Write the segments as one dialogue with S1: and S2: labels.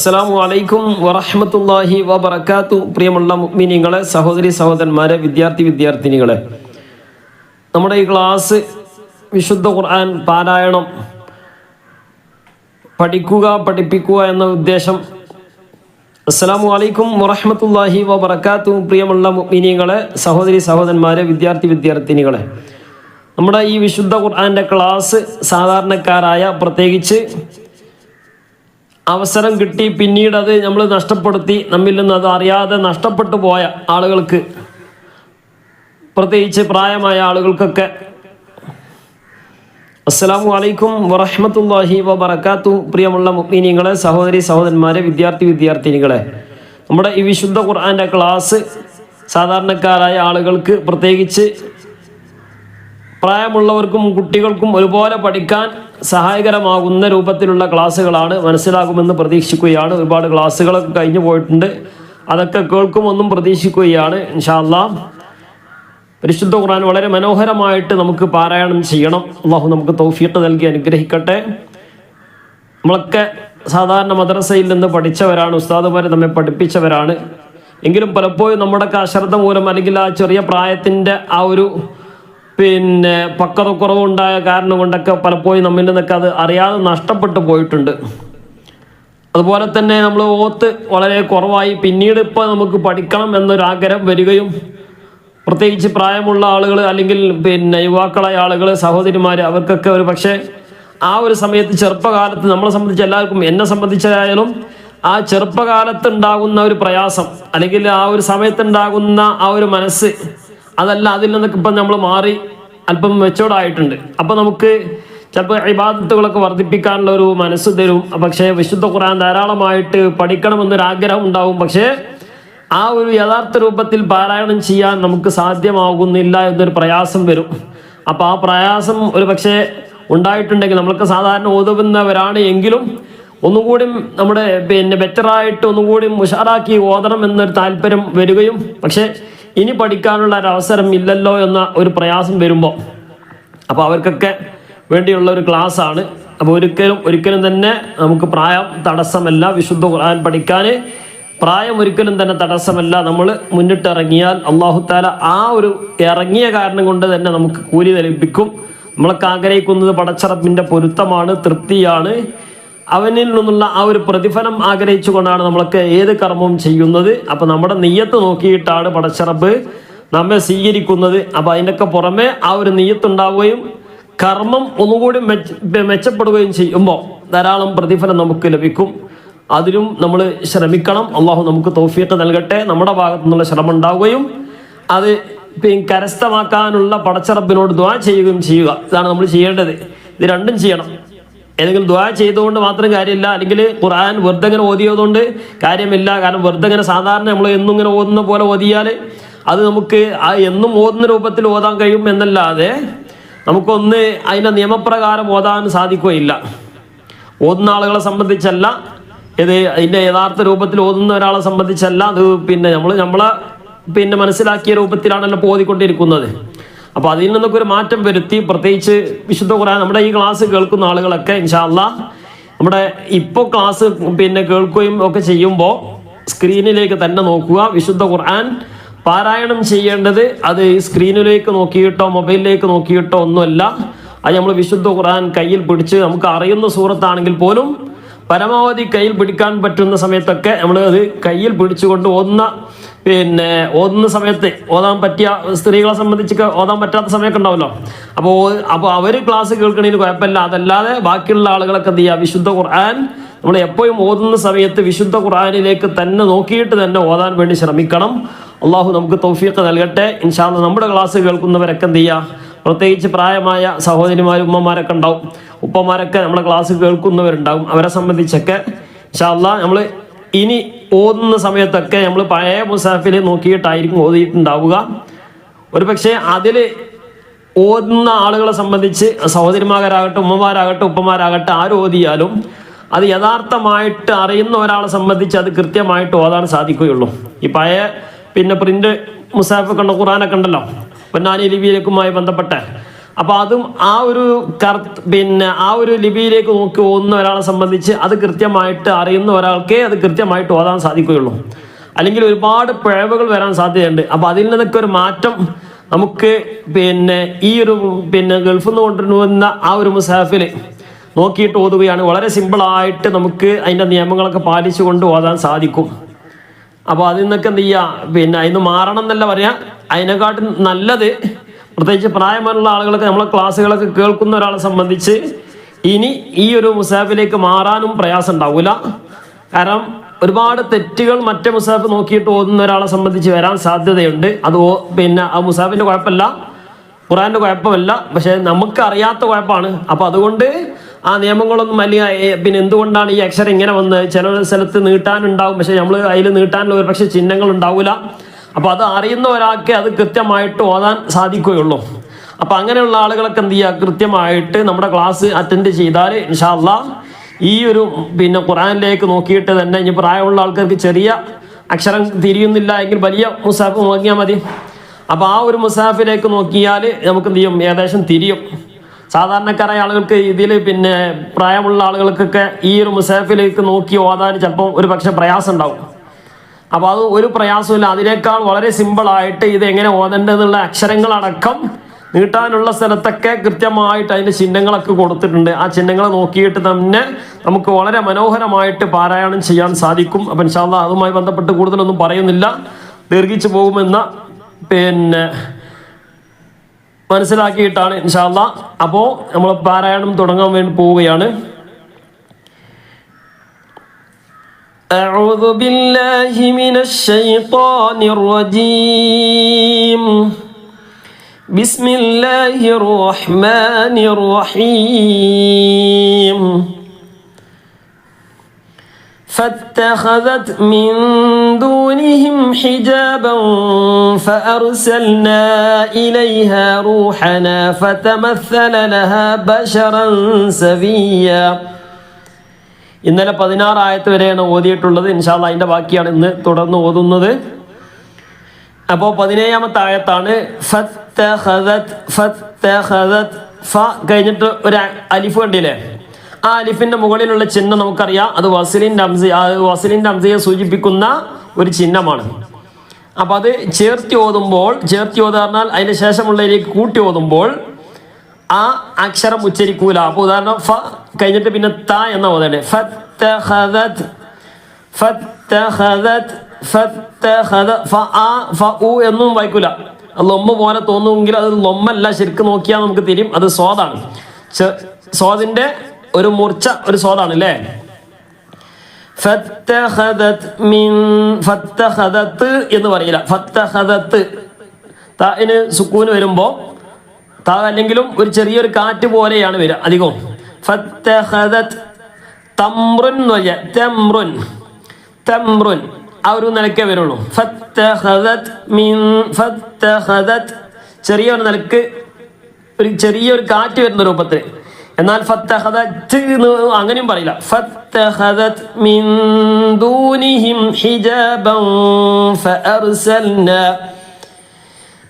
S1: അസ്സലാമു അലൈക്കും വറഹ്മത്തുള്ളാഹി വാബർക്കാത്തു പ്രിയമുള്ള മുഅ്മിനീങ്ങളെ സഹോദരി സഹോദരന്മാരെ വിദ്യാർത്ഥി വിദ്യാർത്ഥിനികളെ. നമ്മുടെ ഈ ക്ലാസ് വിശുദ്ധ ഖുർആൻ പാരായണം പഠിക്കുക പഠിപ്പിക്കുക എന്ന ഉദ്ദേശം. അസ്സലാമു അലൈക്കും വറഹ്മത്തുള്ളാഹി വാബർക്കാത്തു പ്രിയമുള്ള മുഅ്മിനീങ്ങളെ സഹോദരി സഹോദരന്മാരെ വിദ്യാർത്ഥി വിദ്യാർത്ഥിനികളെ. നമ്മുടെ ഈ വിശുദ്ധ ഖുർആന്റെ ക്ലാസ് സാധാരണക്കാരായ പ്രത്യേകിച്ച് അവസരം കിട്ടി പിന്നീട് അത് നമ്മൾ നഷ്ടപ്പെടുത്തി നമ്മിൽ നിന്ന് അത് അറിയാതെ നഷ്ടപ്പെട്ടു പോയ ആളുകൾക്ക് പ്രത്യേകിച്ച് പ്രായമായ ആളുകൾക്കൊക്കെ. അസ്സലാമു അലൈക്കും വറഹ്മത്തുള്ളാഹി വബറകാത്തു. പ്രിയമുള്ള മുഅ്മിനീങ്ങളെ സഹോദരി സഹോദരന്മാരെ വിദ്യാർത്ഥി വിദ്യാർത്ഥിനികളെ. നമ്മുടെ ഈ വിശുദ്ധ ഖുർആന്റെ ക്ലാസ് സാധാരണക്കാരായ ആളുകൾക്ക് പ്രത്യേകിച്ച് പ്രായമുള്ളവർക്കും കുട്ടികൾക്കും ഒരുപോലെ പഠിക്കാൻ സഹായകരമാകുന്ന രൂപത്തിലുള്ള ക്ലാസ്സുകളാണ് മനസ്സിലാകുമെന്ന് പ്രതീക്ഷിക്കുകയാണ്. ഒരുപാട് ക്ലാസ്സുകളൊക്കെ കഴിഞ്ഞു പോയിട്ടുണ്ട്. അതൊക്കെ കേൾക്കുമെന്നും പ്രതീക്ഷിക്കുകയാണ് ഇൻഷാല്ലാ പരിശുദ്ധ ഖുർആൻ വളരെ മനോഹരമായിട്ട് നമുക്ക് പാരായണം ചെയ്യണം. അള്ളാഹു നമുക്ക് തൗഫീഖ് നൽകി അനുഗ്രഹിക്കട്ടെ. നമ്മളൊക്കെ സാധാരണ മദ്രസയിൽ നിന്ന് പഠിച്ചവരാണ് ഉസ്താദുമാരെ നമ്മെ പഠിപ്പിച്ചവരാണ്. എങ്കിലും പലപ്പോഴും നമ്മുടെയൊക്കെ അശ്രദ്ധ മൂലം അല്ലെങ്കിൽ ആ ചെറിയ പ്രായത്തിന്റെ ആ ഒരു പിന്നെ പക്വത കുറവുണ്ടായ കാരണം കൊണ്ടൊക്കെ പലപ്പോഴും നമ്മിൽ നിന്നൊക്കെ അത് അറിയാതെ നഷ്ടപ്പെട്ടു പോയിട്ടുണ്ട്. അതുപോലെ തന്നെ നമ്മൾ ഓത്ത് വളരെ കുറവായി പിന്നീട് ഇപ്പോൾ നമുക്ക് പഠിക്കണം എന്നൊരാഗ്രഹം വരികയും പ്രത്യേകിച്ച് പ്രായമുള്ള ആളുകൾ അല്ലെങ്കിൽ പിന്നെ യുവാക്കളായ ആളുകൾ സഹോദരിമാർ അവർക്കൊക്കെ ഒരു പക്ഷേ ആ ഒരു സമയത്ത് ചെറുപ്പകാലത്ത് നമ്മളെ സംബന്ധിച്ച് എല്ലാവർക്കും എന്നെ സംബന്ധിച്ചായാലും ആ ചെറുപ്പകാലത്ത് ഉണ്ടാകുന്ന ഒരു പ്രയാസം അല്ലെങ്കിൽ ആ ഒരു സമയത്തുണ്ടാകുന്ന ആ ഒരു മനസ്സ് അതല്ല അതിൽ നിന്നൊക്കെ ഇപ്പം നമ്മൾ മാറി അല്പം മെച്ചോർഡായിട്ടുണ്ട് അപ്പം നമുക്ക് ചിലപ്പോൾ ഇബാദത്തുകളൊക്കെ വർദ്ധിപ്പിക്കാനുള്ള ഒരു മനസ്സ് തരും. പക്ഷേ വിശുദ്ധ ഖുർആൻ ധാരാളമായിട്ട് പഠിക്കണമെന്നൊരു ആഗ്രഹം ഉണ്ടാവും. പക്ഷേ ആ ഒരു യഥാർത്ഥ രൂപത്തിൽ പാരായണം ചെയ്യാൻ നമുക്ക് സാധ്യമാകുന്നില്ല എന്നൊരു പ്രയാസം വരും. അപ്പോൾ ആ പ്രയാസം ഒരു പക്ഷേ ഉണ്ടായിട്ടുണ്ടെങ്കിൽ നമ്മൾക്ക് സാധാരണ ഓതുന്നവരാണ് എങ്കിലും ഒന്നുകൂടി നമ്മുടെ പിന്നെ ബെറ്ററായിട്ട് ഒന്നുകൂടി ഉഷാറാക്കി ഓതണം എന്നൊരു താല്പര്യം വരികയും പക്ഷേ ഇനി പഠിക്കാനുള്ള ഒരു അവസരം ഇല്ലല്ലോ എന്ന ഒരു പ്രയാസം വരുമ്പോൾ അപ്പോൾ അവർക്കൊക്കെ വേണ്ടിയുള്ള ഒരു ക്ലാസ് ആണ്. അപ്പോൾ ഒരിക്കലും ഒരിക്കലും തന്നെ നമുക്ക് പ്രായം തടസ്സമല്ല വിശുദ്ധ ഖുർആൻ പഠിക്കാൻ. പ്രായം ഒരിക്കലും തന്നെ തടസ്സമല്ല. നമ്മൾ മുന്നിട്ടിറങ്ങിയാൽ അള്ളാഹുത്താല ആ ഒരു ഇറങ്ങിയ കാരണം കൊണ്ട് തന്നെ നമുക്ക് കൂലി ലഭിക്കും നമ്മളൊക്കെ ആഗ്രഹിക്കുന്നത് പടച്ചറപ്പിന്റെ പൊരുത്തമാണ് തൃപ്തിയാണ്. അവനിൽ നിന്നുള്ള ആ ഒരു പ്രതിഫലം ആഗ്രഹിച്ചുകൊണ്ടാണ് നമ്മളൊക്കെ ഏത് കർമ്മവും ചെയ്യുന്നത്. അപ്പോൾ നമ്മുടെ നെയ്യത്ത് നോക്കിയിട്ടാണ് പടച്ചിറപ്പ് നമ്മെ സ്വീകരിക്കുന്നത്. അപ്പോൾ അതിന്റെയൊക്കെ പുറമെ ആ ഒരു നെയ്യത്തുണ്ടാവുകയും കർമ്മം ഒന്നുകൂടി മെച്ച മെച്ചപ്പെടുകയും ചെയ്യുമ്പോൾ ധാരാളം പ്രതിഫലം നമുക്ക് ലഭിക്കും. അതിലും നമ്മൾ ശ്രമിക്കണം. അള്ളാഹു നമുക്ക് തോഫിയൊക്കെ നൽകട്ടെ. നമ്മുടെ ഭാഗത്തു നിന്നുള്ള ശ്രമം ഉണ്ടാവുകയും അത് കരസ്ഥമാക്കാനുള്ള പടച്ചിറപ്പിനോട് ദ്വാ ചെയ്യുകയും ചെയ്യുക. ഇതാണ് നമ്മൾ ചെയ്യേണ്ടത്. ഇത് രണ്ടും ചെയ്യണം. ഏതെങ്കിലും ദ്വാ ചെയ്തുകൊണ്ട് മാത്രം കാര്യമില്ല. അല്ലെങ്കിൽ ഖുർആൻ വെറുതെ ഇങ്ങനെ ഓതിയതുകൊണ്ട് കാര്യമില്ല. കാരണം വെറുതെ ഇങ്ങനെ സാധാരണ നമ്മൾ എന്നും ഇങ്ങനെ ഓതുന്ന പോലെ ഓതിയാൽ അത് നമുക്ക് ആ എന്നും ഓതുന്ന രൂപത്തിൽ ഓതാൻ കഴിയും എന്നല്ലാതെ നമുക്കൊന്ന് അതിന്റെ നിയമപ്രകാരം ഓതാൻ സാധിക്കുകയില്ല. ഓതുന്ന ആളുകളെ സംബന്ധിച്ചല്ല ഇത് അതിന്റെ യഥാർത്ഥ രൂപത്തിൽ ഓതുന്ന ഒരാളെ സംബന്ധിച്ചല്ല അത് പിന്നെ നമ്മൾ നമ്മളെ പിന്നെ മനസ്സിലാക്കിയ രൂപത്തിലാണല്ലോ ഓതിക്കൊണ്ടിരിക്കുന്നത്. അപ്പോൾ അതിൽ നിന്നൊക്കെ ഒരു മാറ്റം വരുത്തി പ്രത്യേകിച്ച് വിശുദ്ധ ഖുർആൻ നമ്മുടെ ഈ ക്ലാസ് കേൾക്കുന്ന ആളുകളൊക്കെ ഇൻഷാല്ല നമ്മുടെ ഇപ്പോൾ ക്ലാസ് പിന്നെ കേൾക്കുകയും ഒക്കെ ചെയ്യുമ്പോൾ സ്ക്രീനിലേക്ക് തന്നെ നോക്കുക. വിശുദ്ധ ഖുർആൻ പാരായണം ചെയ്യേണ്ടത് അത് സ്ക്രീനിലേക്ക് നോക്കിയിട്ടോ മൊബൈലിലേക്ക് നോക്കിയിട്ടോ ഒന്നുമല്ല. അത് നമ്മൾ വിശുദ്ധ ഖുർആൻ കയ്യിൽ പിടിച്ച് നമുക്ക് അറിയുന്ന സൂറത്താണെങ്കിൽ പോലും പരമാവധി കയ്യിൽ പിടിക്കാൻ പറ്റുന്ന സമയത്തൊക്കെ നമ്മൾ അത് കയ്യിൽ പിടിച്ചുകൊണ്ട് ഓതുന്ന പിന്നെ ഓതുന്ന സമയത്ത് ഓതാൻ പറ്റിയ സ്ത്രീകളെ സംബന്ധിച്ച് ഓതാൻ പറ്റാത്ത സമയമൊക്കെ ഉണ്ടാവല്ലോ. അപ്പോൾ അപ്പോൾ അവർ ക്ലാസ് കേൾക്കണതിന് കുഴപ്പമില്ല. അതല്ലാതെ ബാക്കിയുള്ള ആളുകളൊക്കെ എന്ത് ചെയ്യുക വിശുദ്ധ ഖുർആൻ നമ്മൾ എപ്പോഴും ഓതുന്ന സമയത്ത് വിശുദ്ധ ഖുർആാനിലേക്ക് തന്നെ നോക്കിയിട്ട് തന്നെ ഓതാൻ വേണ്ടി ശ്രമിക്കണം. അള്ളാഹു നമുക്ക് തൗഫീഖ് നൽകട്ടെ. ഇൻഷാല്ല നമ്മുടെ ക്ലാസ് കേൾക്കുന്നവരൊക്കെ എന്ത് ചെയ്യുക പ്രത്യേകിച്ച് പ്രായമായ സഹോദരിമാരും ഉമ്മമാരൊക്കെ ഉണ്ടാവും. ഉപ്പമാരൊക്കെ നമ്മളെ ക്ലാസ് കേൾക്കുന്നവരുണ്ടാവും. അവരെ സംബന്ധിച്ചൊക്കെ. ഇൻഷാല്ല നമ്മൾ ഇനി ഓതുന്ന സമയത്തൊക്കെ നമ്മൾ പഴയ മുസാഫിൽ നോക്കിയിട്ടായിരിക്കും ഓതിയിട്ടുണ്ടാവുക. ഒരു പക്ഷേ അതിൽ ഓതുന്ന ആളുകളെ സംബന്ധിച്ച് സഹോദരിമാരാകട്ടെ ഉമ്മമാരാകട്ടെ ഉപ്പമാരാകട്ടെ ആര് ഓതിയാലും അത് യഥാർത്ഥമായിട്ട് അറിയുന്ന ഒരാളെ സംബന്ധിച്ച് അത് കൃത്യമായിട്ട് ഓതാൻ സാധിക്കുകയുള്ളൂ. ഈ പഴയ പിന്നെ പ്രിന്റ് മുസാഫ് കണ്ട ഖുറാനൊക്കെ ഉണ്ടല്ലോ. പൊന്നാനി ലിപിയിലേക്കുമായി ബന്ധപ്പെട്ട അപ്പൊ അതും ആ ഒരു കർത്ത് പിന്നെ ആ ഒരു ലിപിയിലേക്ക് നോക്കി ഓന്ന ഒരാളെ സംബന്ധിച്ച് അത് കൃത്യമായിട്ട് അറിയുന്ന ഒരാൾക്കേ അത് കൃത്യമായിട്ട് ഓതാൻ സാധിക്കുകയുള്ളൂ. അല്ലെങ്കിൽ ഒരുപാട് പിഴവുകൾ വരാൻ സാധ്യതയുണ്ട്. അപ്പൊ അതിൽ നിന്നൊക്കെ ഒരു മാറ്റം നമുക്ക് പിന്നെ ഈ ഒരു പിന്നെ ഗൾഫിൽ നിന്ന് കൊണ്ടുവരുന്ന ആ ഒരു മുസാഫിൽ നോക്കിയിട്ട് ഓതുകയാണ്. വളരെ സിമ്പിളായിട്ട് നമുക്ക് അതിന്റെ നിയമങ്ങളൊക്കെ പാലിച്ചുകൊണ്ട് ഓതാൻ സാധിക്കും. അപ്പോൾ അതിൽ നിന്നൊക്കെ എന്ത് ചെയ്യുക? പിന്നെ അതിന് മാറണം എന്നല്ല പറയാ. അതിനെക്കാട്ടും നല്ലത് പ്രത്യേകിച്ച് പ്രായമുള്ള ആളുകളൊക്കെ നമ്മളെ ക്ലാസ്സുകളൊക്കെ കേൾക്കുന്ന ഒരാളെ സംബന്ധിച്ച് ഇനി ഈ ഒരു മുസാഫിലേക്ക് മാറാനും പ്രയാസം ഉണ്ടാവില്ല കാരണം ഒരുപാട് തെറ്റുകൾ മറ്റേ മുസാഫ് നോക്കിയിട്ട് ഓതുന്ന ഒരാളെ സംബന്ധിച്ച് വരാൻ സാധ്യതയുണ്ട്. അത് പിന്നെ ആ മുസാഫിന്റെ കുഴപ്പമില്ല ഖുറാന്റെ കുഴപ്പമല്ല പക്ഷെ നമുക്ക് അറിയാത്ത കുഴപ്പമാണ്. അപ്പൊ അതുകൊണ്ട് ആ നിയമങ്ങളൊന്നും ഏ, പിന്നെ എന്തുകൊണ്ടാണ് ഈ അക്ഷരം ഇങ്ങനെ വന്ന് ചില സ്ഥലത്ത് നീട്ടാനുണ്ടാവും പക്ഷെ നമ്മൾ അതിൽ നീട്ടാനുള്ള ഒരു പക്ഷെ ചിഹ്നങ്ങൾ ഉണ്ടാവില്ല അപ്പൊ അത് അറിയുന്ന ഒരാൾക്ക് അത് കൃത്യമായിട്ട് ഓതാൻ സാധിക്കുകയുള്ളൂ. അപ്പൊ അങ്ങനെയുള്ള ആളുകളൊക്കെ എന്ത് ചെയ്യുക? കൃത്യമായിട്ട് നമ്മുടെ ക്ലാസ് അറ്റൻഡ് ചെയ്താൽ ഇൻഷാല്ല ഈ ഒരു പിന്നെ ഖുറാനിലേക്ക് നോക്കിയിട്ട് തന്നെ ഇനി പ്രായമുള്ള ആൾക്കാർക്ക് ചെറിയ അക്ഷരം തിരിയുന്നില്ല എങ്കിൽ വലിയ മുസാഫ് നോക്കിയാൽ മതി. അപ്പോൾ ആ ഒരു മുസാഫിലേക്ക് നോക്കിയാൽ നമുക്ക് എന്ത് ചെയ്യും? ഏകദേശം തിരിയും. സാധാരണക്കാരായ ആളുകൾക്ക് ഇതിൽ പിന്നെ പ്രായമുള്ള ആളുകൾക്കൊക്കെ ഈ ഒരു മുസാഫിലേക്ക് നോക്കി ഓതാൻ ചിലപ്പോൾ ഒരു പക്ഷേ പ്രയാസം ഉണ്ടാവും. അപ്പൊ അത് ഒരു പ്രയാസമില്ല അതിനേക്കാൾ വളരെ സിമ്പിളായിട്ട് ഇത് എങ്ങനെ ഓതേണ്ടതെന്നുള്ള അക്ഷരങ്ങളടക്കം നീട്ടാനുള്ള സ്ഥലത്തൊക്കെ കൃത്യമായിട്ട് അതിന്റെ ചിഹ്നങ്ങളൊക്കെ കൊടുത്തിട്ടുണ്ട്. ആ ചിഹ്നങ്ങൾ നോക്കിയിട്ട് തന്നെ നമുക്ക് വളരെ മനോഹരമായിട്ട് പാരായണം ചെയ്യാൻ സാധിക്കും. അപ്പം ഇൻഷാല്ല അതുമായി ബന്ധപ്പെട്ട് കൂടുതലൊന്നും പറയുന്നില്ല. ദീർഘിച്ചു പോകുമെന്ന പിന്നെ മനസ്സിലാക്കിയിട്ടാണ് ഇൻഷാല്ല അപ്പോൾ നമ്മൾ പാരായണം തുടങ്ങാൻ വേണ്ടി പോവുകയാണ്. أعوذ بالله من الشيطان الرجيم. بسم الله الرحمن الرحيم. فاتخذت من دونهم حجابا فأرسلنا إليها روحنا فتمثل لها بشرا سويا ഇന്നലെ പതിനാറ് ആയത്ത് വരെയാണ് ഓതിയിട്ടുള്ളത്. ഇൻഷാല്ല അതിന്റെ ബാക്കിയാണ് ഇന്ന് തുടർന്ന് ഓതുന്നത്. അപ്പോൾ പതിനേഴാമത്തെ ആയത്താണ് ഫ കഴിഞ്ഞിട്ട് ഒരു അലിഫ് കണ്ടില്ലേ? ആ അലിഫിന്റെ മുകളിലുള്ള ചിഹ്നം നമുക്കറിയാം. അത് വസലിൻ അംസ വസലിൻ അംസയെ സൂചിപ്പിക്കുന്ന ഒരു ചിഹ്നമാണ്. അപ്പൊ അത് ചേർത്തി ഓതുമ്പോൾ ചേർത്തി ഓതാറിനാൽ അതിന് ശേഷമുള്ളതിലേക്ക് കൂട്ടി ഓതുമ്പോൾ ആ അക്ഷരം ഉച്ചരിക്കൂല. അപ്പോൾ ഉദാഹരണം ഫ കഴിഞ്ഞിട്ട് പിന്നെ ത എന്ന ഓതാണ് ഫത്തഖദത് ഫത്തഖദത് ഫത്തഖദ ഫ ആ ഫ ഉ എന്നും വായിക്കൂല. ലൊമ്മ പോലെ തോന്നുമെങ്കിൽ അത് ലൊമ്മല്ല. ശരിക്കും നോക്കിയാൽ നമുക്ക് തിരിയും. അത് സ്വാദാണ്. സ്വാദിന്റെ ഒരു മൂർച്ച ഒരു സ്വാദാണ് അല്ലേ മിൻ എന്ന് പറയില്ല. ഫത്തഹദത്ത് സുക്കൂന് വരുമ്പോ താ അല്ലെങ്കിലും ഒരു ചെറിയൊരു കാറ്റ് പോലെയാണ് വരിക അധികവും. തമ്രുൻ ആ ഒരു നിലക്കേ വരുള്ളൂ. ചെറിയ ചെറിയൊരു നിലയ്ക്ക് ഒരു ചെറിയൊരു കാറ്റ് വരുന്ന രൂപത്തിൽ. എന്നാൽ അങ്ങനെയും പറയില്ല. ഫത്തഖദത് മിൻ ദൂനിഹിം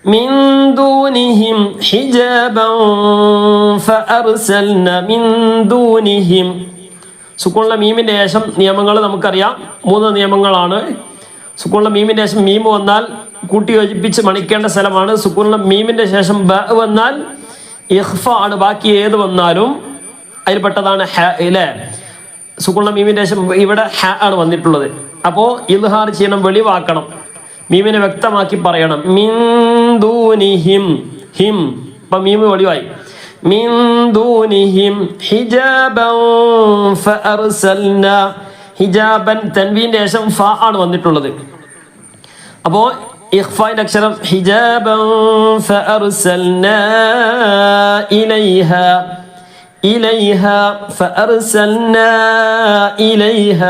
S1: من دونهم حجابا فأرسلنا من دونهم സുക്കൂണിലെ മീമിന്റെ ശേഷം നിയമങ്ങൾ നമുക്കറിയാം മൂന്ന് നിയമങ്ങളാണ് സുക്കൂണിലെ മീമിന്റെ ശേഷം മീം വന്നാൽ കൂട്ടി യോജിപ്പിച്ച് മണിക്കേണ്ട സ്ഥലമാണ് സുക്കൂണിലെ മീമിന്റെ ശേഷം ബ വന്നാൽ ഇഹ്ഫ ആണ് ബാക്കി ഏത് വന്നാലും അതിൽപ്പെട്ടതാണ് ഹ ഇല്ലേ സുക്കൂണിലെ മീമിന്റെ ശേഷം ഇവിടെ ഹ ആണ് വന്നിട്ടുള്ളത് അപ്പോൾ ഇൽഹാർ ചെയ്യണം വെളിവാക്കണം മീമിനെ വ്യക്തമാക്കി പറയണം മിൻ ദൂനിഹിം ഹിം ഇപ്പൊ മീമ് ഒളിവായി ദൂനിഹിം ഹിജാബൻ ഫഅർസൽന. ഹിജാബൻ തൻവീന്റെ ശേഷം ഫ ആണ് വന്നിട്ടുള്ളത്. അപ്പോ ഇഖ്ഫാന്റെ അക്ഷരം ഹിജാബൻ ഫഅർസൽന ഇലൈഹ. ഇലൈഹ ഫഅർസൽന ഇലൈഹ.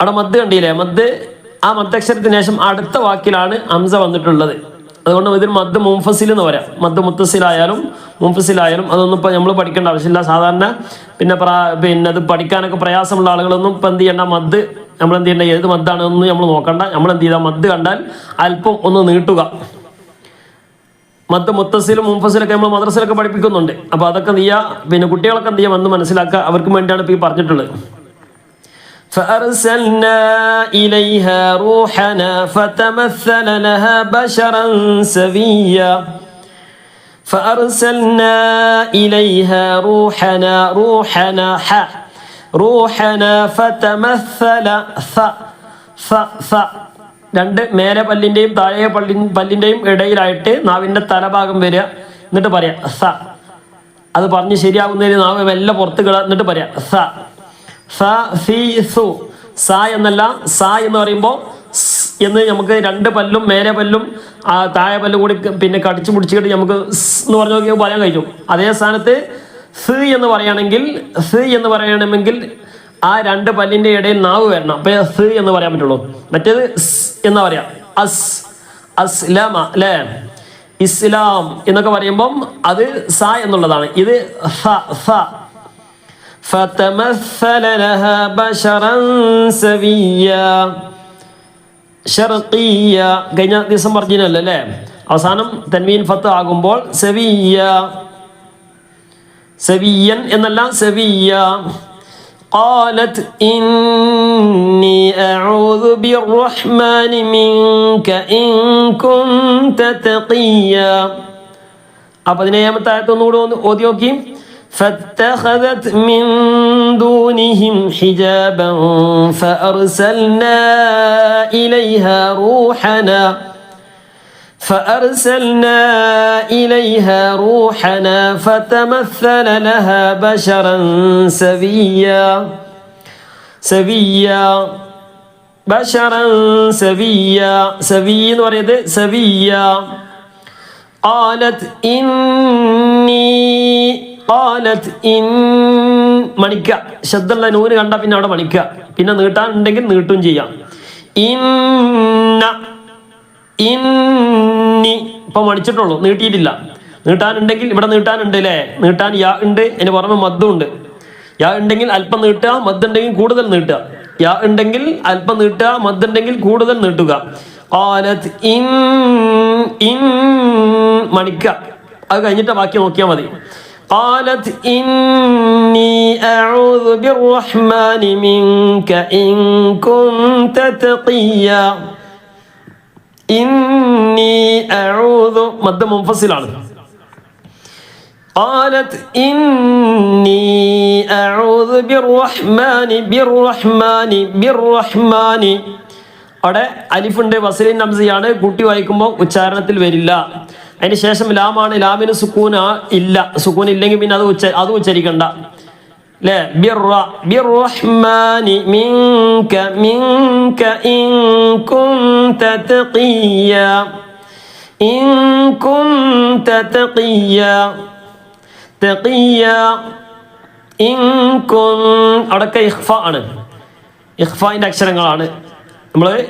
S1: അവിടെ മദ് കണ്ടില്ലേ? മദ് ആ മദ്ദക്ഷരത്തിന് ശേഷം അടുത്ത വാക്കിലാണ് അംസ വന്നിട്ടുള്ളത്. അതുകൊണ്ട് ഇതിന് മദ് മുംഫസിൽ എന്ന് പറയാം. മദ് മുത്തസിലായാലും മുംഫസിലായാലും അതൊന്നും ഇപ്പം നമ്മൾ പഠിക്കേണ്ട ആവശ്യമില്ല. സാധാരണ പിന്നെ പ്രാ- പിന്നെ അത് പഠിക്കാനൊക്കെ പ്രയാസമുള്ള ആളുകളൊന്നും ഇപ്പം എന്ത് ചെയ്യേണ്ട മദ് നമ്മൾ എന്ത് ചെയ്യേണ്ട ഏത് മദ്ദാണെന്ന് നമ്മൾ നോക്കണ്ട. നമ്മൾ എന്ത് ചെയ്താൽ മദ് കണ്ടാൽ അല്പം ഒന്ന് നീട്ടുക. മത്ത് മുത്തസിലും മുംഫസിലൊക്കെ നമ്മൾ മദ്രസിലൊക്കെ പഠിപ്പിക്കുന്നുണ്ട്. അപ്പോൾ അതൊക്കെ ചെയ്യുക പിന്നെ കുട്ടികളൊക്കെ എന്ത് ചെയ്യുക വന്ന് മനസ്സിലാക്കുക. അവർക്ക് വേണ്ടിയാണ് ഇപ്പോൾ ഈ പറഞ്ഞിട്ടുള്ളത്. فأرسلنا إليها روحنا فتمثل لها بشرا سويا فأرسلنا إليها روحنا روحنا ح روحنا فتمثل ث ث ث രണ്ട് മേലെ പല്ലിൻ്റെയും താഴെ പല്ലി പല്ലിൻ്റെയും ഇടയിലായിട്ട് നാവിൻ്റെ തലഭാഗം വരിക എന്നിട്ട് പറയാം സ അത് പറഞ്ഞ് ശരിയാകുന്നതിന് നാവ് മെല്ലെ പുറത്ത് കിട എന്നിട്ട് പറയാം സ സ എന്നല്ല സ എന്ന് പറയുമ്പോൾ എന്ന് നമുക്ക് രണ്ട് പല്ലും മേലെ പല്ലും ആ താഴെ പല്ലും കൂടി പിന്നെ കടിച്ചു പിടിച്ചിട്ട് നമുക്ക് എന്ന് പറഞ്ഞു നോക്കിയാൽ പറയാൻ കഴിയും. അതേ സ്ഥാനത്ത് സ് എന്ന് പറയുകയാണെങ്കിൽ സ് എന്ന് പറയണമെങ്കിൽ ആ രണ്ട് പല്ലിന്റെ ഇടയിൽ നാവ് വരണം. അപ്പോൾ സ് എന്ന് പറയാൻ പറ്റുള്ളൂ. മറ്റേത് സ് എന്ന് പറയാം? അസ്. അസ്ലാമ അല്ലേ? ഇസ്ലാം എന്നൊക്കെ പറയുമ്പം അത് സ എന്നുള്ളതാണ്. ഇത് സ സ. فتمثل لها بشرا سويا ഷർഖിയ കഴിഞ്ഞ ദിവസം പറഞ്ഞല്ലോ അല്ലേ അവസാനം തൻവീൻ ഫത്ത് ആകുമ്പോൾ സവിയ സവിയൻ എന്നല്ല സവിയ قالت إني أعوذ بالرحمن منك إن كنت تقيا അപ്പൊ പതിനേഴാമത്തെ ആയത്ത് ഒന്നുകൂടെ ഒന്ന് ഓതി നോക്കി فاتخذت من دونهم حجابا فأرسلنا إليها روحنا فأرسلنا إليها روحنا فتمثل لها بشرا سبيا سبيا بشرا سبيا سبي ورد سبيا قالت إني ഇൻ മണിക്ക. ശബ്ദമുള്ള നൂര് കണ്ട പിന്നെ അവിടെ മണിക്ക. പിന്നെ നീട്ടാനുണ്ടെങ്കിൽ നീട്ടും ചെയ്യാം. ഇന്ന ഇന്നി. ഇപ്പൊ മണിച്ചിട്ടുള്ളൂ നീട്ടിയിട്ടില്ല. നീട്ടാനുണ്ടെങ്കിൽ ഇവിടെ നീട്ടാനുണ്ട് അല്ലേ? നീട്ടാൻ യാ ഉണ്ട് അതിന് പുറമെ മദ്ദും ഉണ്ട്. യാ ഉണ്ടെങ്കിൽ അല്പം നീട്ടുക മദ് ഉണ്ടെങ്കിൽ കൂടുതൽ നീട്ടുക. യാ ഉണ്ടെങ്കിൽ അല്പം നീട്ടുക മദ് ഉണ്ടെങ്കിൽ കൂടുതൽ നീട്ടുക. കാലത്ത് ഇൻ ഇൻ മണിക്ക. അത് കഴിഞ്ഞിട്ട് ബാക്കി നോക്കിയാൽ മതി. قالت إني أعوذ بالرحمن منك إن كنت تقيا إني أعوذ مد منفصل عنه قالت إني أعوذ بالرحمن بالرحمن بالرحمن അവിടെ അലിഫുണ്ട് വസലിൻ നംസയാണ് കൂട്ടി വായിക്കുമ്പോൾ ഉച്ചാരണത്തിൽ വരില്ല അതിന് ശേഷം ലാമാണ് ലാമിന് സുക്കൂന ഇല്ല. സുക്കൂൻ ഇല്ലെങ്കിൽ പിന്നെ അത് ഉച്ച അത് ഉച്ചരിക്കണ്ട. അല്ലേ ഇഹ്ഫ ആണ്. ഇഖ്ഫാന്റെ അക്ഷരങ്ങളാണ്. നമ്മൾ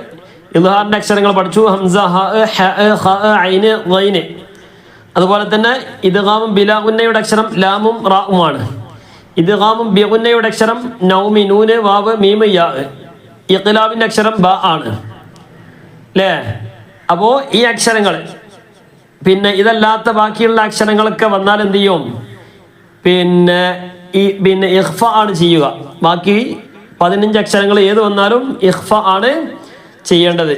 S1: ഇൽഹാറിന്റെ അക്ഷരങ്ങൾ പഠിച്ചു. ഹംസ ഹ ഹ ഐന് ഗൈന് അതുപോലെ തന്നെ ഇദ്ഗാമും ബിലാഗുന്നയുടെ അക്ഷരം ലാമും റാവുമാണ്. ഇദ്ഗാമും ബിഗുന്നയുടെ അക്ഷരം നൗമി നൂന് വാവ് മീമ യാ ഇഖ്ലാബിന്റെ അക്ഷരം ബ ആണ്. അല്ലേ അപ്പോൾ ഈ അക്ഷരങ്ങൾ പിന്നെ ഇതല്ലാത്ത ബാക്കിയുള്ള അക്ഷരങ്ങളൊക്കെ വന്നാൽ എന്ത് ചെയ്യും? പിന്നെ ഈ പിന്നെ ഇഹ്ഫ ആണ് ചെയ്യുക. ബാക്കി പതിനഞ്ച് അക്ഷരങ്ങൾ ഏത് വന്നാലും ഇഹ്ഫ ആണ് ചെയ്യേണ്ടത്.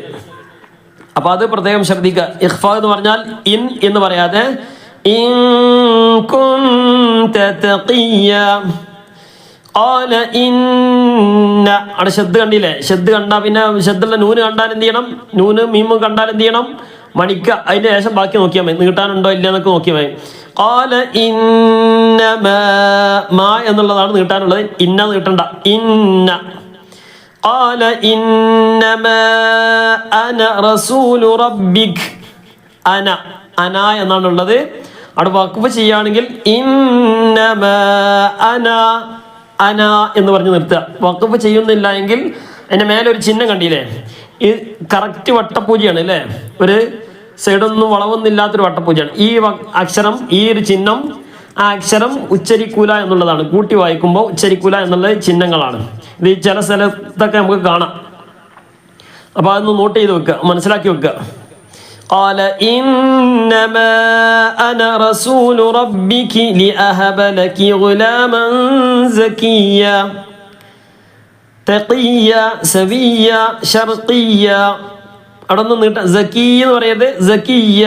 S1: അപ്പൊ അത് പ്രത്യേകം ശ്രദ്ധിക്കുക. ഇഹ്ഫ എന്ന് പറഞ്ഞാൽ ഇൻ എന്ന് പറയാതെ അവിടെ ശ്രദ്ധ കണ്ടില്ലേ? ശ്രദ്ധ കണ്ടാ പിന്നെ ശ്രദ്ധയുള്ള നൂന് കണ്ടാൽ എന്ത് ചെയ്യണം? നൂന് മീമും കണ്ടാൽ എന്ത് ചെയ്യണം? മണിക്ക അതിന്റെ ശേഷം ബാക്കി നോക്കിയാൽ മതി. നീട്ടാനുണ്ടോ ഇല്ല എന്നൊക്കെ നോക്കിയാൽ മതി. ഓല ഇന്ന മാ എന്നുള്ളതാണ് നീട്ടാനുള്ളത് ഇന്ന നീട്ടണ്ട ഇന്ന. قال إنما أنا رسول ربك അന അന എന്നാണുള്ളത് അവിടെ വക്കുഫ് ചെയ്യുകയാണെങ്കിൽ ഇന്നമ അന അന എന്ന് പറഞ്ഞ് നിർത്തുക വക്കുഫ് ചെയ്യുന്നില്ല എങ്കിൽ അതിന്റെ മേലെ ഒരു ചിഹ്നം കണ്ടില്ലേ ഈ കറക്റ്റ് വട്ടപൂജയാണ് അല്ലേ ഒരു സൈഡൊന്നും വളവൊന്നും ഇല്ലാത്തൊരു വട്ടപൂജയാണ് ഈ വ- അക്ഷരം ഈ ഒരു ചിഹ്നം ആ അക്ഷരം ഉച്ചരിക്കൂല എന്നുള്ളതാണ് കൂട്ടി വായിക്കുമ്പോൾ ഉച്ചരിക്കൂല എന്നുള്ള ചിഹ്നങ്ങളാണ് ഇത് ഈ ചില സ്ഥലത്തൊക്കെ നമുക്ക് കാണാം അപ്പൊ അതൊന്ന് നോട്ട് ചെയ്ത് വെക്കുക മനസ്സിലാക്കി വെക്കുക قال إنما أنا رسول ربك لأهب لك غلاما زكيا തഖിയ സവിയ ഷർഖിയ അവിടെ നിന്ന് നീട്ട സക്കി എന്ന് പറയുന്നത് സക്കിയ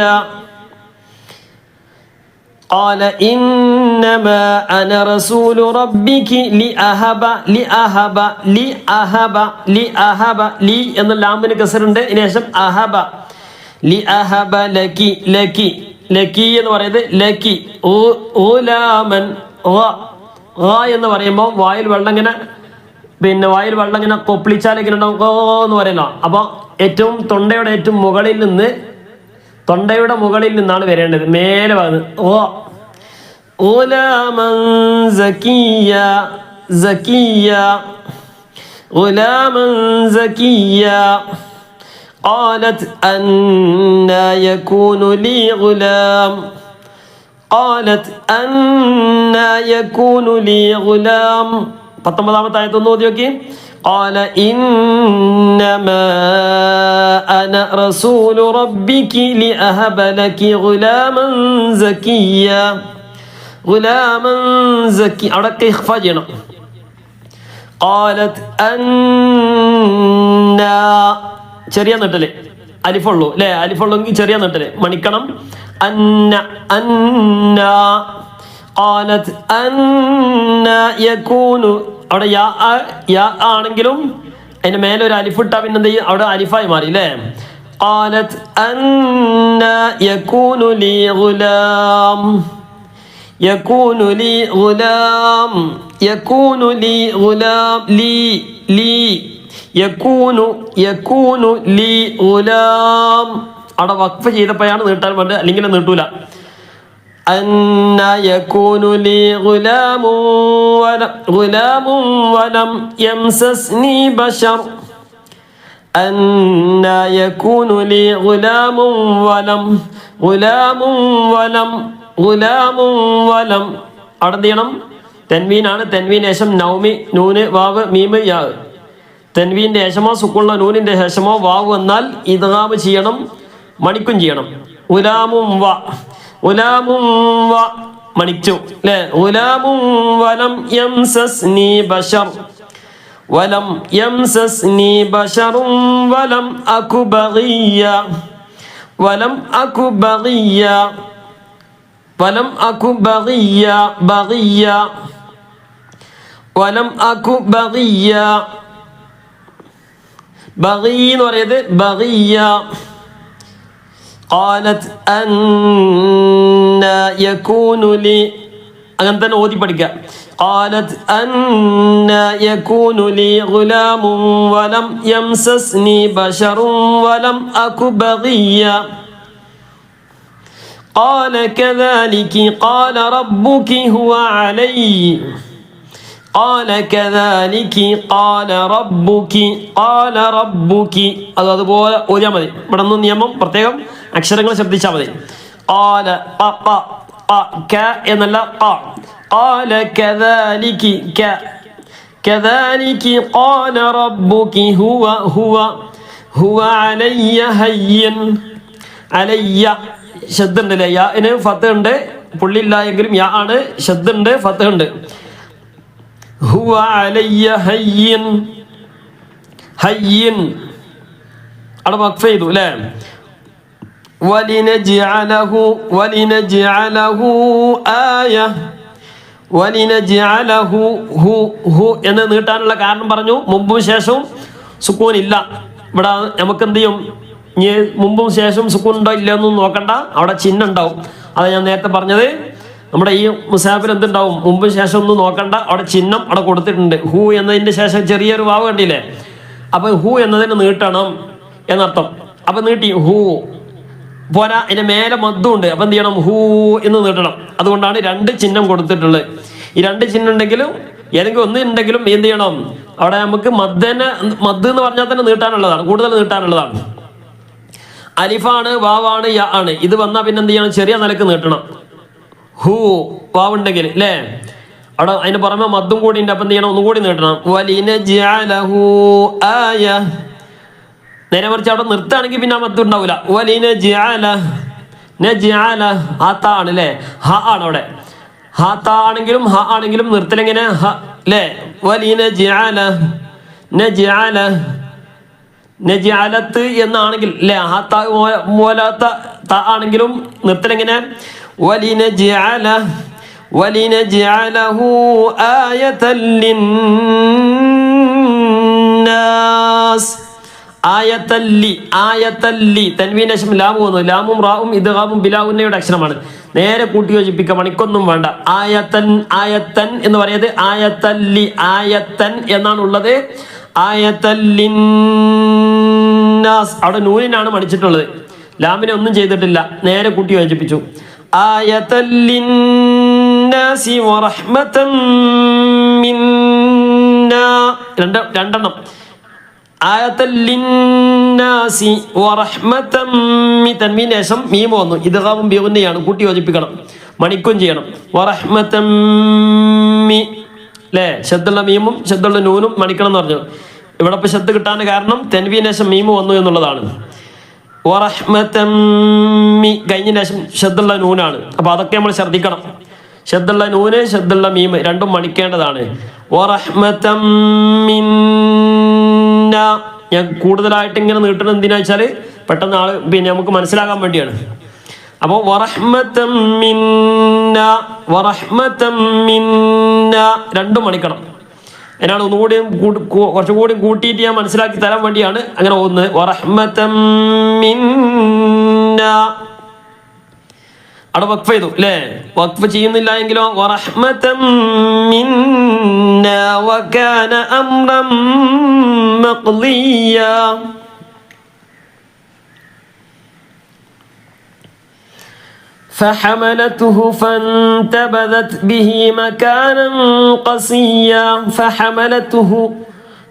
S1: قال إنما أنا رسول ربك لأهب لأهب لأهب لأهب لي എന്ന ലാമിന് കസറുണ്ട് ഇതിന് ശേഷം അഹബ ലി അഹബ ലക്കി ലക്കി ലക്കി എന്ന് പറയുന്നത് ലക്കി ഊലാമൻ എന്ന് പറയുമ്പോൾ വായിൽ വെള്ളം ഇങ്ങനെ പിന്നെ വായിൽ വെള്ളം ഇങ്ങനെ കൊപ്പിളിച്ചാൽ ഇങ്ങനെ ഉണ്ടാവും ഓ എന്ന് പറയുന്ന അപ്പോൾ ഏറ്റവും തൊണ്ടയുടെ ഏറ്റവും മുകളിൽ നിന്ന് തൊണ്ടയുടെ മുകളിൽ നിന്നാണ് വരേണ്ടത് മേലെ ഭാഗത്ത് ഓ غلاما زكيا زكيا غلاما زكيا قالت أنا يكون لي غلام قالت أنا يكون لي غلام പത്തൊമ്പതാമത്തെ ആയത്തൊന്ന് ഓതി നോക്കി قال إنما أنا رسول ربك لأهب لك غلاما زكيا غلاما زكي അവിടെ ഇഖ്ഫ ചെയ്യണം قالت أن ചെറിയ നെട്ടല് അലിഫുള്ളൂ അല്ലേ അലിഫുള്ളെങ്കിൽ ചെറിയ നെട്ടല് മണിക്കണം അന്ന അന്ന قالت أن يكون അവിടെ യാ ആ- യാ ആണെങ്കിലും അതിന്റെ മേലെ ഒരു അലിഫ് ഇട്ടാ പിന്നെ എന്ത് ചെയ്യും അവിടെ അലിഫായി മാറി അല്ലേ قالت أن يكون لي غلام يكون لي غلام يكون لي غلام لي لي يكون يكون لي غلام അവിടെ വഖഫ് ചെയ്തപ്പോഴാണ് നീട്ടാൻ വേണ്ടത് അല്ലെങ്കിൽ നീട്ടൂല أن يكون لي غلام ولم غلام ولم يمسسني بشر أن يكون لي غلام ولم غلام ولم غلام ولم അവിടെ എന്ത് ചെയ്യണം തെൻവീനാണ് തെൻവീൻ ശേഷം നൗമി നൂന് വാവ് മീമ് യാ തെൻവീൻ്റെ ശേഷമോ സുക്കുള്ള നൂനിൻ്റെ ശേഷമോ വാവ് വന്നാൽ ഇദ്ഗാമ് ചെയ്യണം മണിക്കും ചെയ്യണം ഉലാമും വ ഉലാമും മണിച്ചു അല്ലെ ഉലാമും വലം യം സസ്നി ബഷർ. വലം യം സസ്നി ബഷറും വലം അകു വലം അകു വലം അകു ബഗിയ വലം അകു ബഗിയ എന്ന് പറയുന്നത് ബഗിയ قالت أن يكون لي അങ്ങനെ തന്നെ ഓതി പഠിക്കുക قالت أن يكون لي غلام ولم يمسسني بشر ولم أك بغيا قال كذلك قال ربك هو علي قال كذلك قال ربك قال ربك അത് അതുപോലെ ഓതിയാൽ മതി ഇവിടെ നിന്ന് നിയമം പ്രത്യേകം അക്ഷരങ്ങൾ ശ്രദ്ധിച്ചാൽ മതി قال ق ق ق ക എന്നല്ല ق قال كذلك ك كذلك قال ربك هو هو هو علي هين علي ശബ്ദ ഉണ്ട് അല്ലേ യാന് ഫത്ത് ഉണ്ട് പുള്ളിയില്ല എങ്കിലും യാ ആണ് ശബ്ദ ഉണ്ട് ഫത്ത് ഉണ്ട് هو علي هين هين അവിടെ വഖഫ് ചെയ്തു അല്ലേ ولنجعله ولنجعله آية ولنجعله ഹു ഹു എന്ന് നീട്ടാനുള്ള കാരണം പറഞ്ഞു മുമ്പും ശേഷവും സുക്കൂൻ ഇല്ല ഇവിടെ നമുക്ക് എന്ത് ചെയ്യും ഇനി മുമ്പും ശേഷവും സുക്കൂൻ ഉണ്ടോ ഇല്ല എന്നൊന്നും നോക്കണ്ട അവിടെ ചിഹ്നം ഉണ്ടാവും അത് ഞാൻ നേരത്തെ പറഞ്ഞത് നമ്മുടെ ഈ മുസാഫിൽ എന്തുണ്ടാവും മുമ്പും ശേഷം ഒന്നും നോക്കണ്ട അവിടെ ചിഹ്നം അവിടെ കൊടുത്തിട്ടുണ്ട് ഹു എന്നതിന്റെ ശേഷം ചെറിയൊരു വാവ് കണ്ടില്ലേ അപ്പൊ ഹു എന്നതിന് നീട്ടണം എന്നർത്ഥം അപ്പൊ നീട്ടി ഹു പോരാ അതിന്റെ മേലെ മദ്ദുണ്ട്. അപ്പൊ എന്ത് ചെയ്യണം? ഹൂ എന്ന് നീട്ടണം. അതുകൊണ്ടാണ് രണ്ട് ചിഹ്നം കൊടുത്തിട്ടുള്ളത്. ഈ രണ്ട് ചിഹ്നം ഉണ്ടെങ്കിലും ഏതെങ്കിലും ഒന്ന് ഉണ്ടെങ്കിലും എന്ത് ചെയ്യണം? അവിടെ നമുക്ക് മദ്ദനെ മദ് എന്ന് പറഞ്ഞാൽ തന്നെ നീട്ടാനുള്ളതാണ്. കൂടുതൽ നീട്ടാനുള്ളതാണ്. അലിഫാണ് വാവാണ് യ ആണ്. ഇത് വന്നാൽ പിന്നെ എന്ത് ചെയ്യണം? ചെറിയ നിലയ്ക്ക് നീട്ടണം. ഹൂ വാവുണ്ടെങ്കിൽ അല്ലേ അവിടെ അതിന് പുറമെ മദ്ദും കൂടി ഉണ്ട് അപ്പം എന്ത് ചെയ്യണം? ഒന്നും കൂടി നീട്ടണം. നേരെ മറിച്ച് അവിടെ നിർത്തുകയാണെങ്കിൽ പിന്നെ ആ മത്ത് ഉണ്ടാവില്ല വലിന അല്ലേ ഹ ആണ് അവിടെ. ഹാത്ത ആണെങ്കിലും ഹ ആണെങ്കിലും നിർത്തലെങ്ങനെ ഹ അല്ലേ വലീന ജിയാല നജിയാല നജിയാലത്ത് എന്നാണെങ്കിൽ അല്ലേ ഹാത്ത മോലാത്ത ത ആണെങ്കിലും നിർത്തലെങ്ങനെ വലീന ജിയാല വലീന ജിയാലഹു ആയതല്ലിൻ ആയത്തല്ലി ആയത്തല്ലി തൻവീൻ ലാമു വന്നു. ലാമും റാവും ഇദ്ഗാമും ബിലാവുന്നയുടെ അക്ഷരമാണ്. നേരെ കൂട്ടി യോജിപ്പിക്കുക മണിക്കൊന്നും വേണ്ട. ആയത്തൻ ആയത്തൻ എന്ന് പറയുന്നത് ആയത്തല്ലി ആയത്തൻ എന്നാണ് ഉള്ളത് ആയത്തല്ലിന്നാസ് അവിടെ നൂനിനാണ് മണിച്ചിട്ടുള്ളത് ലാമിനെ ഒന്നും ചെയ്തിട്ടില്ല. നേരെ കൂട്ടി യോജിപ്പിച്ചു. ആയത്തല്ലിന്നാസി വറഹ്മതൻ രണ്ട് രണ്ടെണ്ണം. തൻമീന് ശേഷം മീമ വന്നു. ഇദ്ഗാമും ബിഗുന്നയാണ്. കൂട്ടി യോജിപ്പിക്കണം. മണിക്കും ചെയ്യണം. വറഹ്മതം മി അല്ലേ ശബ്ദമുള്ള മീമും ശബ്ദമുള്ള നൂനും മണിക്കണം എന്ന് പറഞ്ഞു. ഇവിടെ ഇപ്പൊ ശബ്ദം കിട്ടാൻ കാരണം തെൻവീന് ശേഷം മീമ് വന്നു എന്നുള്ളതാണ്. വറഹ്മതം മി കഴിഞ്ഞ ശേഷം ശബ്ദമുള്ള നൂനാണ്. അപ്പൊ അതൊക്കെ നമ്മൾ ശ്രദ്ധിക്കണം. ശബ്ദമുള്ള നൂന് ശബ്ദമുള്ള മീമ് രണ്ടും മണിക്കേണ്ടതാണ്. വറഹ്മതം മിന്ന ഞാൻ കൂടുതലായിട്ട് ഇങ്ങനെ നീട്ടണം എന്തിനാ വെച്ചാൽ പെട്ടെന്ന് ആൾ പിന്നെ നമുക്ക് മനസ്സിലാകാൻ വേണ്ടിയാണ്. അപ്പോൾ വറഹ്മതം മിന്ന മിന്ന രണ്ടും മണിക്കണം. എന്നാണ് ഒന്നുകൂടി കുറച്ചും കൂടി- കൂട്ടിയിട്ട് ഞാൻ മനസ്സിലാക്കി തരാൻ വേണ്ടിയാണ് അങ്ങനെ പോകുന്നത്. വറഹ്മതം മിന്ന അവിടെ വഖഫ് ചെയ്തു അല്ലേ വഖഫ് ചെയ്യുന്നില്ല എങ്കിലോ വറഹ്മതം മിന്ന വകാന അംറം മഖ്ദിയ فحملته فانتبذت به مكانا قصيا فحملته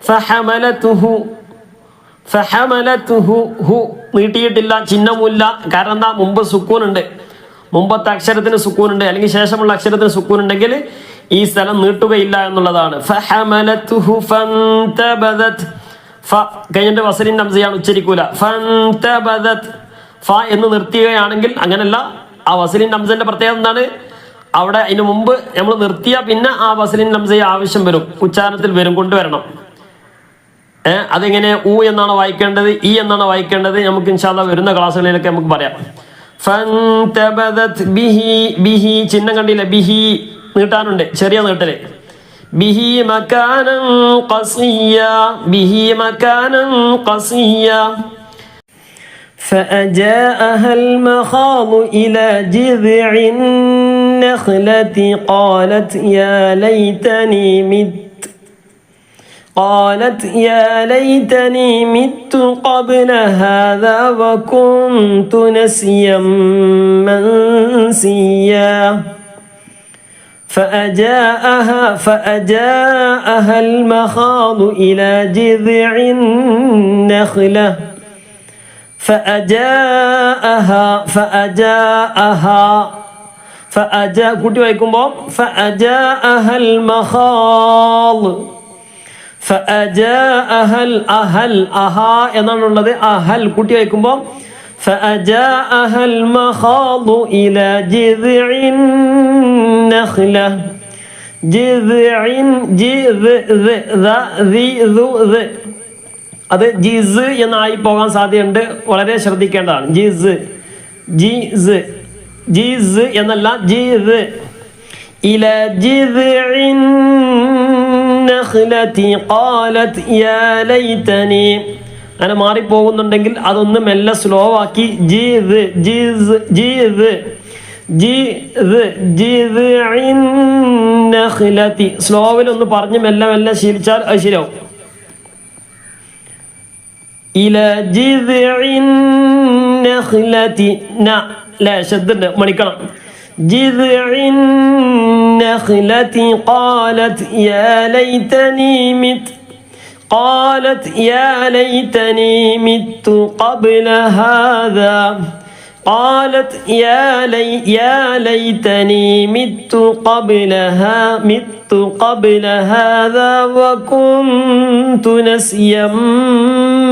S1: فحملته ഫഹമലത്തുഹു ഹു നീട്ടിയിട്ടില്ല ചിഹ്നമില്ല കാരണം എന്താ മുമ്പ് സുക്കൂൻ ഉണ്ട് മുമ്പത്തെ അക്ഷരത്തിന് സുക്കൂൻ ഉണ്ട് അല്ലെങ്കിൽ ശേഷമുള്ള അക്ഷരത്തിന് സുക്കൂൻ ഉണ്ടെങ്കിൽ ഈ സ്ഥലം നീട്ടുകയില്ല എന്നുള്ളതാണ്. കഴിഞ്ഞിട്ട് വസരിൻ നംസയാണ് ഉച്ചരിക്കൂല. ഫ എന്ന് നിർത്തുകയാണെങ്കിൽ അങ്ങനല്ല. ആ വസലിൻ നംസന്റെ പ്രത്യേകത എന്താണ്? അവിടെ അതിന് മുമ്പ് നമ്മൾ നിർത്തിയ പിന്നെ ആ വസലിൻ നംസയെ ആവശ്യം വരും. ഉച്ചാരണത്തിൽ വരും കൊണ്ടുവരണം. ഏഹ് അതെങ്ങനെ? ഊ എന്നാണ് വായിക്കേണ്ടത് ഈ എന്നാണ് വായിക്കേണ്ടത്. നമുക്ക് ഇൻഷാല്ല വരുന്ന ക്ലാസ്സുകളിലൊക്കെ നമുക്ക് പറയാം. ബിഹി ബിഹി ചിഹ്നം കണ്ടില്ല ബിഹി നീട്ടാനുണ്ട് ചെറിയ നീട്ടല് ബിഹി മക്കാനം ഖസിയ ബിഹി മക്കാനം ഖസിയ فأجاءها المخاض إلى جذع النخلة قالت يا ليتني مت قالت يا ليتني مت قبل هذا وكنت نسيا منسيا. فأجاءها فأجاءها المخاض إلى جذع النخلة. فأجاءها فأجاءها فأجاء كنت ويكم فأجاءها المخاض. فأجاءها الأهل أها എന്നാണുള്ളത് അഹൽ കൂട്ടി വയ്ക്കുമ്പോൾ فأجاءها المخاض إلى جذع النخلة جذع جذ ذ ذا ذي ذو ذ അത് ജിസ് എന്നായി പോകാൻ സാധ്യതയുണ്ട് വളരെ ശ്രദ്ധിക്കേണ്ടതാണ് ജിസ് ജിസ് ജിസ് എന്നല്ല ജിസ് ഇല ജിദ്ഇൻ നഖ്ലതി ഖാലത് യാ ലൈതനി അങ്ങനെ മാറിപ്പോകുന്നുണ്ടെങ്കിൽ അതൊന്ന് മെല്ലെ സ്ലോ ആക്കി ജിസ് ജിസ് ജിസ് ജിസ് ജിദ്ഇൻ നഖ്ലതി സ്ലോവിൽ ഒന്ന് പറഞ്ഞ് മെല്ലെ മെല്ലെ ശീലിച്ചാൽ അത് ശരിയാവും إلى جذع النخلة ന لا شدد മണിക്കണം جذع النخلة قالت يا ليتني مت قالت يا ليتني مت قبل هذا قالت يا لي يا ليتني مت قبلها مت قبل هذا وكنت نسيا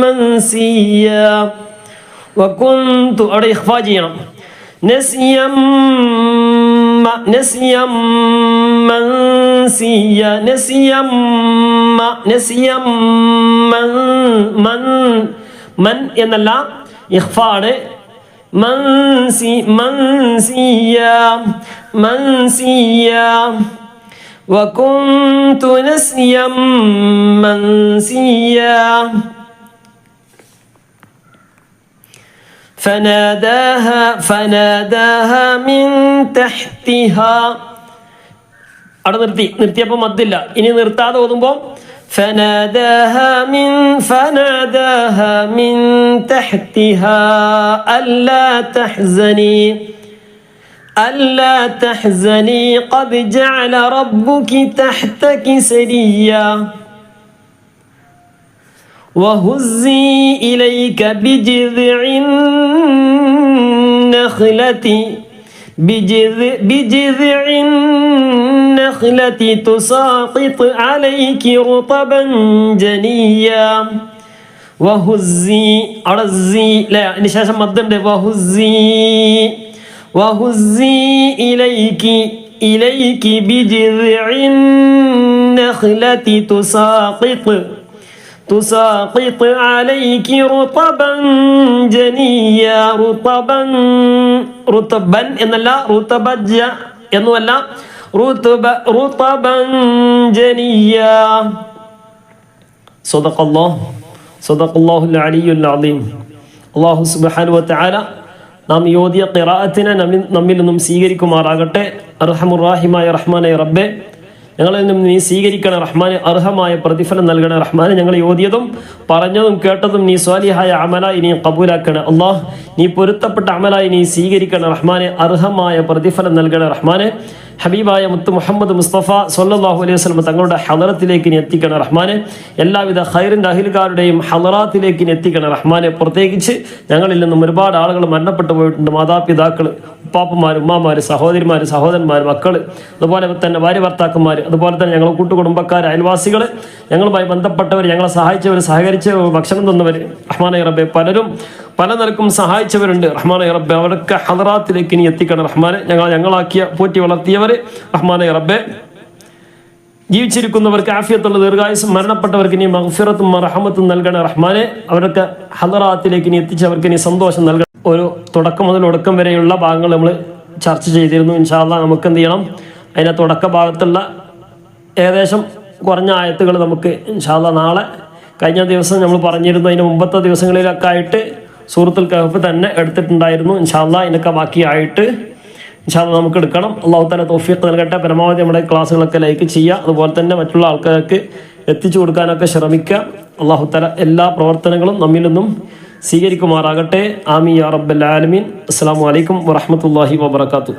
S1: منسيا وكنت أريخ فجرا نسيا م- نسيا منسيا نسيا م- نسيا من من من എന്നല്ല ഇഖ്ഫാണ് منسي منسيا منسيا وكنت نسيا منسيا فناداها فناداها من تحتها അവിടെ നിർത്തി നിർത്തിയപ്പോൾ മദ്ദില്ല ഇനി നിർത്താതെ ഓതുമ്പോൾ فناداها من فناداها من تحتها ألا تحزني ألا تحزني قد جعل ربك تحتك سريا وهزي إليك بجذع النخلة بجذع, النخلة تساقط عليك رطبا جنيا. وهزي أرزي لا نشاشة مدن وهزي وهزي إليك إليك بجذع النخلة تساقط تساقط عليك رطبا جنيا رطبا رطبا എന്നല്ല റുതബജ എന്നുമല്ല റുതബ റുതബൻ ജനിയ صدق الله صدق الله العلي العظيم അള്ളാഹു സുബ്ഹാനഹു വതആല നാം ഈ ഓതിയ ഖിറാഅത്തിനെ നമ്മിൽ നമ്മിൽ നിന്നും സ്വീകരിക്കുമാറാകട്ടെ അർഹമുറാഹിമായ റഹ്മാനെ റബ്ബെ ഞങ്ങളിൽ നിന്നും നീ സ്വീകരിക്കണ റഹ്മാന് അർഹമായ പ്രതിഫലം നൽകണ റഹ്മാന്. ഞങ്ങൾ ഓതിയതും പറഞ്ഞതും കേട്ടതും നീ സ്വാലിഹായ അമലായി നീ കബൂലാക്കണ. അള്ളാഹ് നീ പൊരുത്തപ്പെട്ട അമല നീ സ്വീകരിക്കണ റഹ്മാന്. അർഹമായ പ്രതിഫലം നൽകണ റഹ്മാന്. ഹബീബായ മുത്ത് മുഹമ്മദ് മുസ്തഫ സൊല്ലാഹു അലൈഹി വസ്ലം തങ്ങളുടെ ഹലറത്തിലേക്ക് ഇനി എത്തിക്കണം റഹ്മാന് എല്ലാവിധ ഹൈറിന്റെ അഹിൽക്കാരുടെയും ഹലറാത്തിലേക്ക് ഇനി എത്തിക്കണം റഹ്മാനെ പ്രത്യേകിച്ച് ഞങ്ങളിൽ നിന്നും ഒരുപാട് ആളുകൾ മരണപ്പെട്ടു പോയിട്ടുണ്ട്. മാതാപിതാക്കൾ ഉപ്പാപ്പന്മാർ ഉമ്മമാർ സഹോദരിമാർ സഹോദരന്മാർ മക്കൾ അതുപോലെ തന്നെ ഭാര്യ ഭർത്താക്കന്മാർ അതുപോലെ തന്നെ ഞങ്ങൾ കൂട്ടുകുടുംബക്കാർ അയൽവാസികൾ ഞങ്ങളുമായി ബന്ധപ്പെട്ടവർ ഞങ്ങളെ സഹായിച്ചവർ സഹകരിച്ചവർ ഭക്ഷണം തന്നവർ റഹ്മാനെ റബ്ബെ പലരും പല നിലക്കും സഹായിച്ചവരുണ്ട്. റഹ്മാനെ റബ്ബെ അവരൊക്കെ ഹദറാത്തിലേക്ക് ഇനി എത്തിക്കണം. റഹ്മാനെ ഞങ്ങൾ ഞങ്ങളാക്കിയ പോറ്റി വളർത്തിയവർ റഹ്മാനെ റബ്ബെ. ജീവിച്ചിരിക്കുന്നവർക്ക് ആഫിയത്തുള്ള ദീർഘായുസും മരണപ്പെട്ടവർക്ക് ഇനി മഹഫിറത്തും റഹമത്തും നൽകണ. റഹ്മാനെ അവരൊക്കെ ഹദറാത്തിലേക്ക് ഇനി എത്തിച്ചവർക്ക് ഇനി സന്തോഷം നൽകണം. ഒരു തുടക്കം മുതൽ ഒടുക്കം വരെയുള്ള ഭാഗങ്ങൾ നമ്മൾ ചർച്ച ചെയ്തിരുന്നു. ഇൻഷാല്ല നമുക്ക് എന്ത് ചെയ്യണം? അതിന്റെ തുടക്ക ഭാഗത്തുള്ള ഏകദേശം കുറഞ്ഞ ആയത്തുകൾ നമുക്ക് ഇൻഷാല്ല നാളെ കഴിഞ്ഞ ദിവസം നമ്മൾ പറഞ്ഞിരുന്നു. അതിന് മുമ്പത്തെ ദിവസങ്ങളിലൊക്കെ ആയിട്ട് സൂറത്തുൽ കഹഫ് തന്നെ എടുത്തിട്ടുണ്ടായിരുന്നു. ഇൻഷാല്ല ഇതിനൊക്കെ ബാക്കിയായിട്ട് ഇൻഷാല്ല നമുക്ക് എടുക്കണം. അള്ളാഹു തന്നെ തോഫിയൊക്കെ നൽകട്ടെ. പരമാവധി നമ്മുടെ ക്ലാസ്സുകളൊക്കെ ലൈക്ക് ചെയ്യുക. അതുപോലെ തന്നെ മറ്റുള്ള ആൾക്കാർക്ക് എത്തിച്ചു കൊടുക്കാനൊക്കെ ശ്രമിക്കുക. അള്ളാഹു തല എല്ലാ പ്രവർത്തനങ്ങളും നമ്മിൽ നിന്നും സ്വീകരിക്കുമാറാകട്ടെ. ആമി യാ റബ്ബൽ ആലമീൻ. അസ്സാം വലൈക്കും വറഹമത്തല്ലാഹി വാബർക്കാത്തു